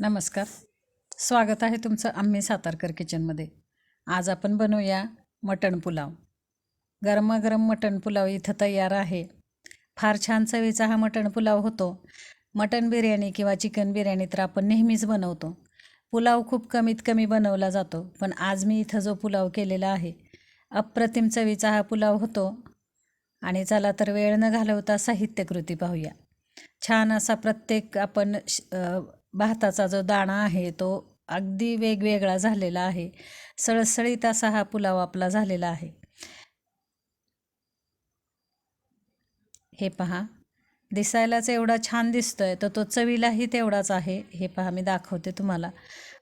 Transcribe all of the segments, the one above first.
नमस्कार. स्वागत आहे तुमचं आम्ही सातारकर किचनमध्ये. आज आपण बनवूया मटण पुलाव. गरमागरम मटण पुलाव इथं तयार आहे. फार छान चवीचा हा मटण पुलाव होतो. मटण बिर्याणी किंवा चिकन बिर्याणी तर आपण नेहमीच बनवतो. पुलाव खूप कमीत कमी बनवला जातो पण आज मी इथं जो पुलाव केलेला आहे अप्रतिम चवीचा हा पुलाव होतो. आणि चला तर वेळ न घालवता साहित्यकृती पाहूया. छान असा प्रत्येक आपण श भाताचा जो दाणा आहे तो अगदी वेगवेगळा झालेला आहे. सळसळीत असा हा पुलाव आपला झालेला आहे. हे पहा. दिसायलाच एवढा छान दिसतोय तर तो चवीलाही तेवढाच आहे. हे पहा मी दाखवते तुम्हाला.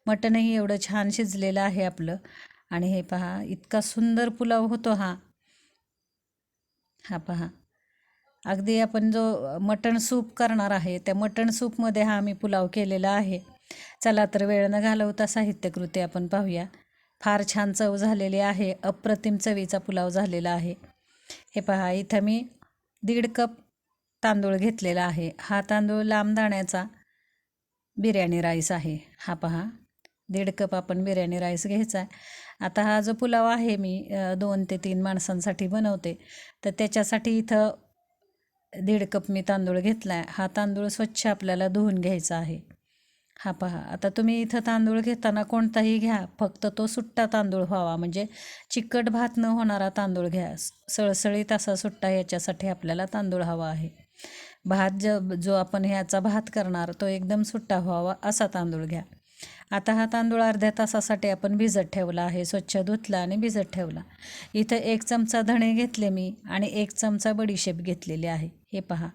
मटणही एवढं छान शिजलेलं आहे आपलं. आणि हे पहा इतका सुंदर पुलाव होतो हा. हा पहा. अगदी आपण जो मटण सूप करणार आहे त्या मटण सूपमध्ये हा आम्ही पुलाव केलेला आहे. चला तर वेळ न घालवता साहित्यकृती आपण पाहूया. फार छान चव झालेली आहे अप्रतिम चवीचा पुलाव झालेला आहे. हे पहा इथं मी दीड कप तांदूळ घेतलेला आहे. हा तांदूळ लांब दाण्याचा बिर्याणी राईस आहे. हा पहा दीड कप आपण बिर्याणी राईस घ्यायचा आहे. आता हा जो पुलाव आहे मी दोन ते तीन माणसांसाठी बनवते. तर त्याच्यासाठी इथं दीड कप मी तांदूळ घेतला आहे हा तांदूळ स्वच्छ आपल्याला धुवून घ्यायचा आहे. हा पहा आता तुम्ही इथं तांदूळ घेताना कोणताही घ्या फक्त तो सुट्टा तांदूळ व्हावा. म्हणजे चिकट भात न होणारा तांदूळ घ्या. सळसळीत असा सुट्टा याच्यासाठी आपल्याला तांदूळ हवा आहे. भात ज जो आपण ह्याचा भात करणार तो एकदम सुट्टा व्हावा असा तांदूळ घ्या. आता हा तांदूळ अर्ध्या तासासाठी आपण भिजत ठेवला आहे. स्वच्छ धुतला आणि भिजत ठेवला. इथं एक चमचा धणे घेतले मी आणि एक चमचा बडीशेप घेतलेली आहे. हे पहा.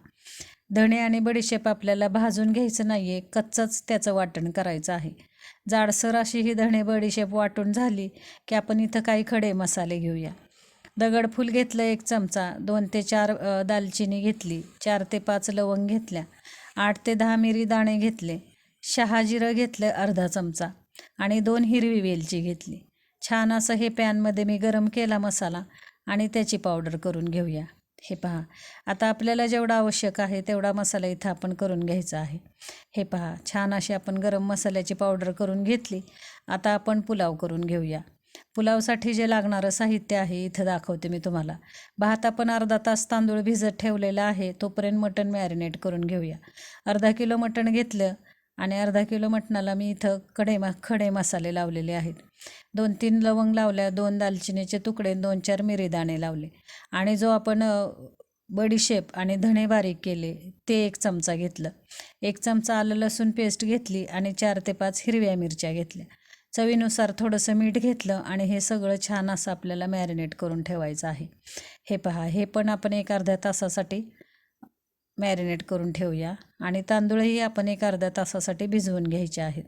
धणे आणि बडीशेप आपल्याला भाजून घ्यायचं नाही आहे कच्चंच त्याचं वाटण करायचं आहे. जाडसर अशी ही धणे बडीशेप वाटून झाली की आपण इथं काही खडे मसाले घेऊया. दगडफूल घेतलं एक चमचा. दोन ते चार दालचिनी घेतली. चार ते पाच लवंग घेतल्या. आठ ते दहा मिरी दाणे घेतले. शहाजिरं घेतलं अर्धा चमचा आणि दोन हिरवी वेलची घेतली. छान असं हे पॅनमध्ये मी गरम केला मसाला आणि त्याची पावडर करून घेऊया. हे पहा आता आपल्याला जेवढा आवश्यक आहे तेवढा मसाला इथं आपण करून घ्यायचा आहे. हे पहा छान अशी आपण गरम मसाल्याची पावडर करून घेतली. आता आपण पुलाव करून घेऊया. पुलावसाठी जे लागणारं साहित्य आहे इथं दाखवते मी तुम्हाला. भात आपण अर्धा तास तांदूळ भिजत ठेवलेला आहे तोपर्यंत मटण मॅरिनेट करून घेऊया. अर्धा किलो मटण घेतलं आणि अर्धा किलो मटणाला मी इथं कडे मा खडे मसाले लावलेले आहेत. दोन तीन लवंग लावल्या दोन दालचिनीचे तुकडे दोन चार मिरी दाणे लावले. आणि जो आपण बडीशेप आणि धणे बारीक केले ते एक चमचा घेतलं. एक चमचा आलं लसूण पेस्ट घेतली आणि चार ते पाच हिरव्या मिरच्या घेतल्या. चवीनुसार थोडंसं मीठ घेतलं आणि हे सगळं छान असं आपल्याला मॅरिनेट करून ठेवायचं आहे. हे पहा हे पण आपण एक अर्ध्या तासासाठी मॅरिनेट करून ठेवूया आणि तांदूळही आपण एक अर्ध्या तासासाठी भिजवून घ्यायचे आहेत.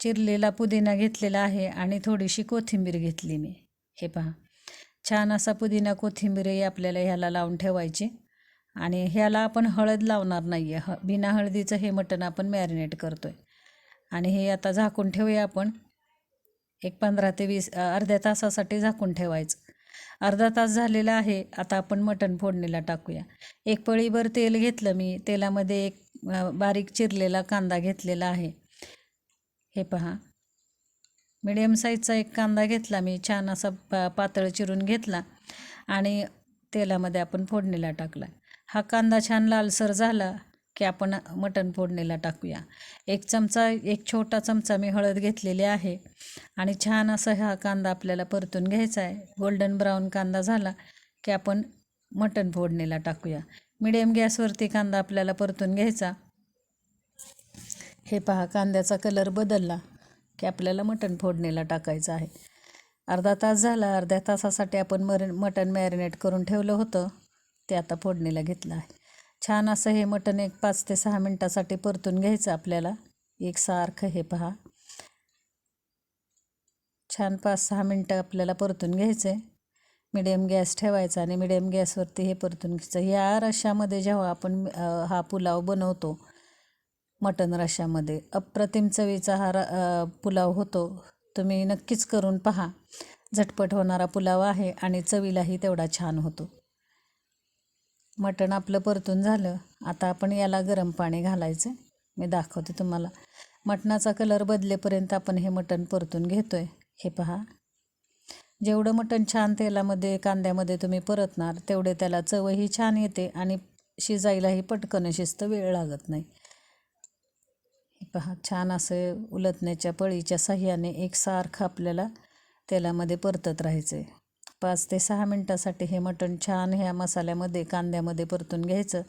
चिरलेला पुदिना घेतलेला आहे आणि थोडीशी कोथिंबीर घेतली मी. हे पहा. छान असा पुदिना कोथिंबीरही आपल्याला ह्याला लावून ठेवायची. आणि ह्याला आपण हळद लावणार नाही आहे ह बिना हळदीचं हे मटण आपण मॅरिनेट करतो आहे आणि हे आता झाकून ठेवूया आपण. एक पंधरा ते वीस अर्ध्या तासासाठी झाकून ठेवायचं. अर्धा तास झालेला आहे. आता आपण मटण फोडणीला टाकूया. एक पळीभर तेल घेतलं मी. तेलामध्ये एक बारीक चिरलेला कांदा घेतलेला आहे. हे पहा. मिडियम साईजचा एक कांदा घेतला मी. छान असा पा पातळ चिरून घेतला आणि तेलामध्ये आपण फोडणीला टाकला. हा कांदा छान लालसर झाला. की आपण मटण फोडणीला टाकूया. एक चमचा एक छोटा चमचा मी हळद घेतलेली आहे आणि छान असा हा कांदा आपल्याला परतून घ्यायचा आहे. गोल्डन ब्राऊन कांदा झाला की आपण मटण फोडणीला टाकूया. मिडियम गॅसवरती कांदा आपल्याला परतून घ्यायचा. हे पहा कांद्याचा कलर बदलला की आपल्याला मटण फोडणीला टाकायचं आहे. अर्धा तास झाला अर्ध्या तासासाठी आपण मर मटण मॅरिनेट करून ठेवलं होतं. ते आता फोडणीला घेतलं आहे. छान असं हे मटण एक पाच ते सहा मिनटासाठी परतून घ्यायचं आपल्याला. एकसारखं हे पहा. छान पाच सहा मिनटं आपल्याला परतून घ्यायचं आहे मिडियम गॅस ठेवायचा आणि मिडियम गॅसवरती हे परतून घ्यायचं. या रशामध्ये जेव्हा आपण हा पुलाव बनवतो मटण रशामध्ये अप्रतिम चवीचा हा र पुलाव होतो तुम्ही नक्कीच करून पहा. झटपट होणारा पुलाव आहे आणि चवीलाही तेवढा छान होतो. मटण आपलं परतून झालं. आता आपण याला गरम पाणी घालायचं. मी दाखवते तुम्हाला. मटणाचा कलर बदलेपर्यंत आपण हे मटण परतून घेतो आहे हे पहा. जेवढं मटण छान तेलामध्ये कांद्यामध्ये तुम्ही परतणार तेवढे त्याला चवही छान येते आणि शिजायलाही पटकन शिजतं वेळ लागत नाही. हे पहा छान असं उलटण्याच्या पळीच्या साह्याने एकसारखं आपल्याला तेलामध्ये परतत राहायचं आहे पाच ते सहा मिनटासाठी हे मटण छान ह्या मसाल्यामध्ये कांद्यामध्ये परतून घ्यायचं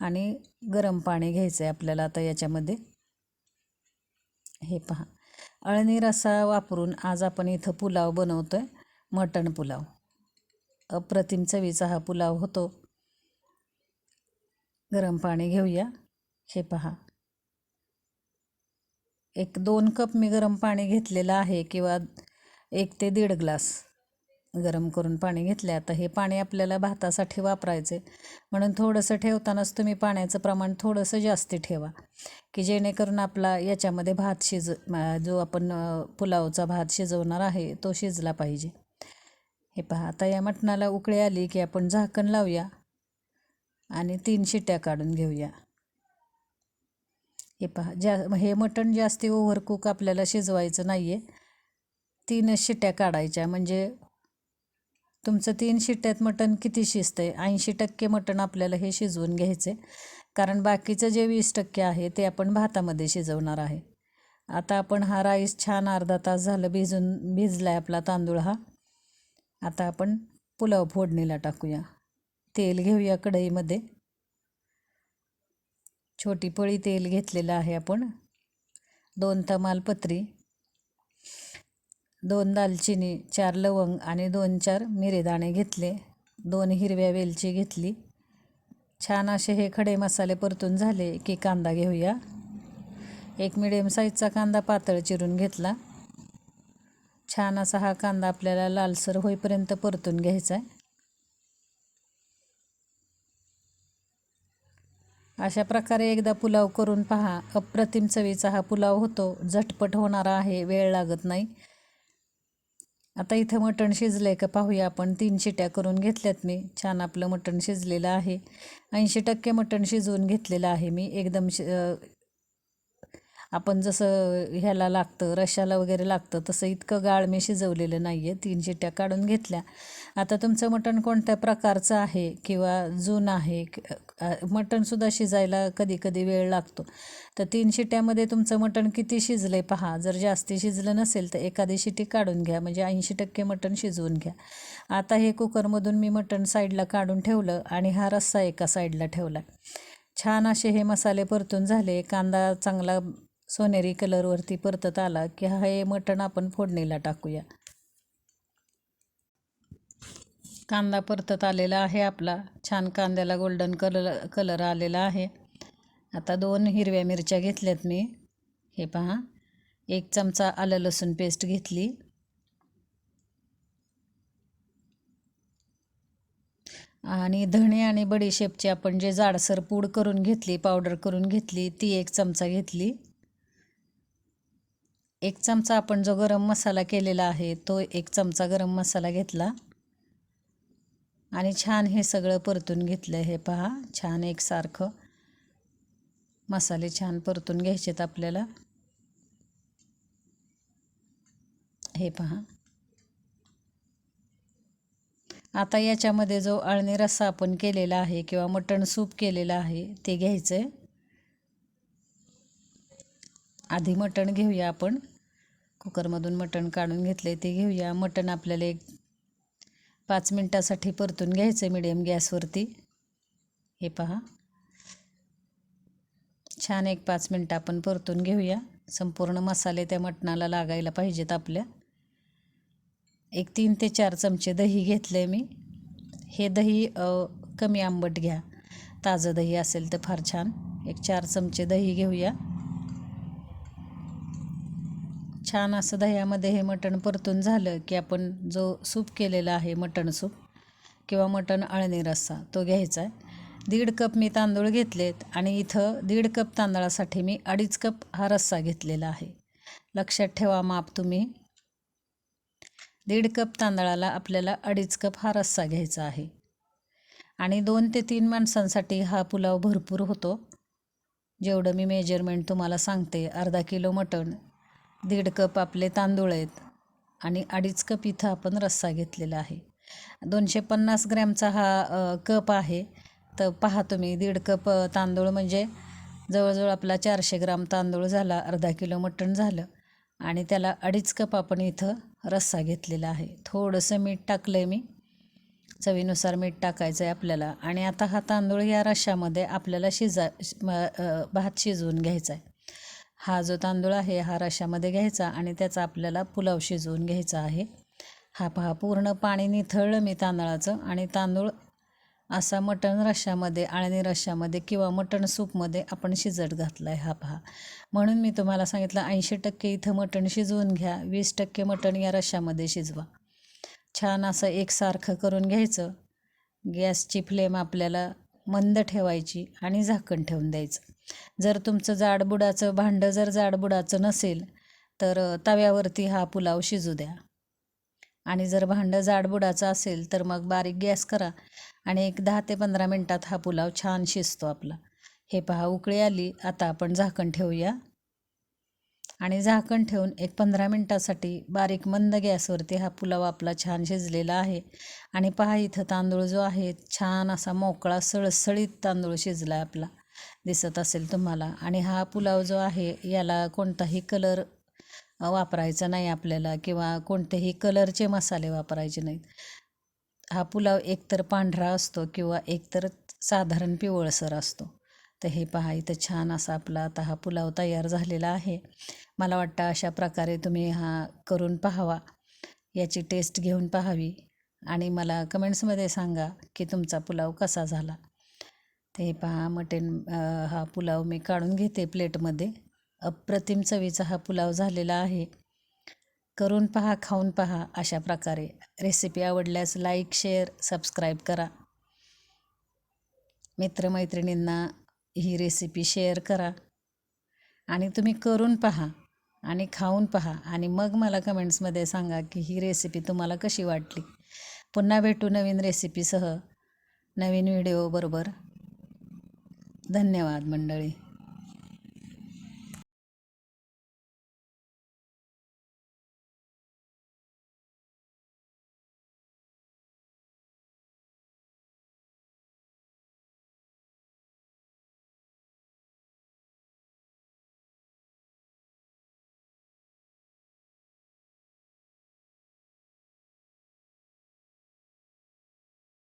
आणि गरम पाणी घ्यायचं आहे आपल्याला आता याच्यामध्ये. हे पहा. अळणी रसा वापरून आज आपण इथं पुलाव बनवतो आहे मटण पुलाव. अप्रतिम चवीचा हा पुलाव होतो. गरम पाणी घेऊया. हे पहा. एक दोन कप मी गरम पाणी घेतलेलं आहे किंवा एक ते दीड ग्लास. गरम करून पाणी घेतले आता हे पाणी आपल्याला भातासाठी वापरायचे म्हणून थोडंसं ठेवतानाच तुम्ही पाण्याचं प्रमाण थोडंसं जास्ती ठेवा. की जेणेकरून आपला याच्यामध्ये भात शिज जो आपण पुलावचा भात शिजवणार आहे तो शिजला पाहिजे. हे पहा आता या मटणाला उकळी आली की आपण झाकण लावूया आणि तीन शिट्या काढून घेऊया. हे पहा जा हे मटण जास्ती ओव्हरकुक आपल्याला शिजवायचं नाही आहे तीनच शिट्ट्या काढायच्या म्हणजे तुमचं तीन शिट्ट्यात मटण किती शिजतं आहे ऐंशी टक्के मटण आपल्याला हे शिजवून घ्यायचे कारण बाकीचं जे वीस टक्के आहे ते आपण भातामध्ये शिजवणार आहे. आता आपण हा राईस छान अर्धा तास झालं भिजून भिजला आहे आपला तांदूळ हा. आता आपण पुलाव फोडणीला टाकूया. तेल घेऊया कढईमध्ये. छोटी पळी तेल घेतलेलं आहे आपण. दोन तमालपत्री. दोन दालचिनी चार लवंग आणि दोन चार मिरेदाणे घेतले. दोन हिरव्या वेलची घेतली. छान असे हे खडे मसाले परतून झाले की कांदा घेऊया. एक मिडियम साईजचा कांदा पातळ चिरून घेतला. छान असा हा कांदा आपल्याला लालसर होईपर्यंत परतून घ्यायचा आहे. अशा प्रकारे एकदा पुलाव करून पहा. अप्रतिम चवीचा हा पुलाव होतो. झटपट होणारा आहे. वेळ लागत नाही. आता इथं मटण शिजलं आहे का पाहूया आपण. तीन शिट्या करून घेतल्यात मी. छान आपलं मटण शिजलेलं आहे. ऐंशी टक्के मटण शिजवून घेतलेलं आहे मी. एकदम शि आपण जसं ह्याला लागतं रशाला वगैरे लागतं तसं इतकं गाळ मी शिजवलेलं नाही आहे तीन शिट्या काढून घेतल्या. आता तुमचं मटण कोणत्या प्रकारचं आहे किंवा जुनं आहे? मटणसुद्धा शिजायला कधी कधी वेळ लागतो. तर तीन शिट्यामध्ये तुमचं मटण किती शिजलं आहे पहा. जर जास्ती शिजलं नसेल तर एखादी शिटी काढून घ्या. म्हणजे ऐंशी टक्के मटण शिजवून घ्या. आता हे कुकरमधून मी मटण साईडला काढून ठेवलं आणि हा रस्सा एका साईडला ठेवला छान असे हे मसाले परतून झाले. कांदा चांगला सोनेरी कलरवरती परतत आला की हा हे मटण आपण फोडणीला टाकूया. कांदा परतत आलेला आहे आपला. छान कांद्याला गोल्डन कलर कलर आलेला आहे. आता दोन हिरव्या मिरच्या घेतल्यात मी. हे पहा. एक चमचा आलं लसूण पेस्ट घेतली. आणि धणे आणि बडीशेपची आपण जे जाडसर पूड करून घेतली पावडर करून घेतली ती एक चमचा घेतली. एक चमचा आपण जो गरम मसाला केलेला आहे तो एक चमचा गरम मसाला घेतला. आणि छान हे सगळं परतून घेतलं हे पहा छान एकसारखं. मसाले छान परतून घ्यायचेत आपल्याला. हे पहा. आता याच्यामध्ये जो अळणी रस्सा आपण केलेला आहे किंवा मटण सूप केलेला आहे ते घ्यायचं आहे आधी मटण घेऊया आपण. कुकरमधून मटण काढून घेतले ते घेऊया. मटण आपल्याला एक पाच मिनटासाठी परतून घ्यायचं आहे मिडियम गॅसवरती. हे पहा. छान एक पाच मिनटं आपण परतून घेऊया. संपूर्ण मसाले त्या मटणाला लागायला पाहिजेत आपल्या. एक तीन ते चार चमचे दही घेतले मी. हे दही कमी आंबट घ्या. ताजं दही असेल तर फार छान. एक चार चमचे दही घेऊया. छान असं दह्यामध्ये हे मटण परतून झालं की आपण जो सूप केलेला आहे मटण सूप किंवा मटण अळणी रस्सा तो घ्यायचा आहे. दीड कप मी तांदूळ घेतलेत आणि इथं दीड कप तांदळासाठी मी अडीच कप हा रस्सा घेतलेला आहे. लक्षात ठेवा माप तुम्ही. दीड कप तांदळाला आपल्याला अडीच कप हा रस्सा घ्यायचा आहे. आणि दोन ते तीन माणसांसाठी हा पुलाव भरपूर होतो. जेवढं मी मेजरमेंट तुम्हाला सांगते अर्धा किलो मटण दीड कप आपले तांदूळ आहेत आणि अडीच कप इथं आपण रस्सा घेतलेला आहे. दोनशे पन्नास ग्रॅमचा हा कप आहे. तर पहा तुम्ही दीड कप तांदूळ म्हणजे जवळजवळ आपला चारशे ग्राम तांदूळ झाला अर्धा किलो मटण झालं आणि त्याला अडीच कप आपण इथं रस्सा घेतलेला आहे. थोडंसं मीठ टाकलं आहे मी. चवीनुसार मीठ टाकायचं आहे आपल्याला आणि आता हा तांदूळ या रश्श्यामध्ये आपल्याला शिजा म- भात शिजवून घ्यायचा आहे हा जो तांदूळ आहे हा रशामध्ये घ्यायचा आणि त्याचा आपल्याला पुलाव शिजवून घ्यायचा आहे. हा पहा पूर्ण पाणी निथळलं मी तांदळाचं आणि तांदूळ असा मटण रश्श्यामध्ये आळणी रश्श्यामध्ये किंवा मटण सूपमध्ये आपण शिजत घातला आहे हा पहा. म्हणून मी तुम्हाला सांगितलं ऐंशी टक्के इथं मटण शिजवून घ्या वीस टक्के मटण या रश्श्यामध्ये शिजवा. छान असं एकसारखं करून घ्यायचं. गॅसची फ्लेम आपल्याला मंद ठेवायची आणि झाकण ठेवून द्यायचं. जर तुमचं जाडबुडाचं भांडं जर जाडबुडाचं नसेल तर तव्यावरती हा पुलाव शिजू द्या. आणि जर भांडं जाडबुडाचं असेल तर मग बारीक गॅस करा आणि एक दहा ते पंधरा मिनटात हा पुलाव छान शिजतो आपला. हे पहा उकळी आली. आता आपण झाकण ठेवूया. आणि झाकण ठेवून एक पंधरा मिनटासाठी बारीक मंद गॅसवरती हा पुलाव आपला छान शिजलेला आहे. आणि पहा इथं तांदूळ जो आहे छान असा मोकळा सळसळीत तांदूळ शिजला आहे आपला. दिसत असेल तुम्हाला. आणि हा पुलाव जो आहे याला कोणताही कलर वापरायचा नाही आपल्याला किंवा कोणतेही कलरचे मसाले वापरायचे नाहीत. हा पुलाव एकतर पांढरा असतो किंवा एकतर साधारण पिवळसर असतो. तर हे पहा इथं छान असा आपला आता हा पुलाव तयार झालेला आहे. मला वाटतं अशा प्रकारे तुम्ही हा करून पाहावा. याची टेस्ट घेऊन पाहावी. आणि मला कमेंट्समध्ये सांगा की तुमचा पुलाव कसा झाला? हे पहा मटण हा पुलाव मी काढून घेते प्लेटमध्ये. अप्रतिम चवीचा हा पुलाव झालेला आहे. करून पहा खाऊन पहा अशा प्रकारे. रेसिपी आवडल्यास लाईक शेअर सबस्क्राईब करा. मित्रमैत्रिणींना ही रेसिपी शेअर करा. आणि तुम्ही करून पहा आणि खाऊन पहा आणि मग मला कमेंट्समध्ये सांगा की ही रेसिपी तुम्हाला कशी वाटली. पुन्हा भेटू नवीन रेसिपीसह. नवीन व्हिडिओ बरोबर धन्यवाद मंडळी.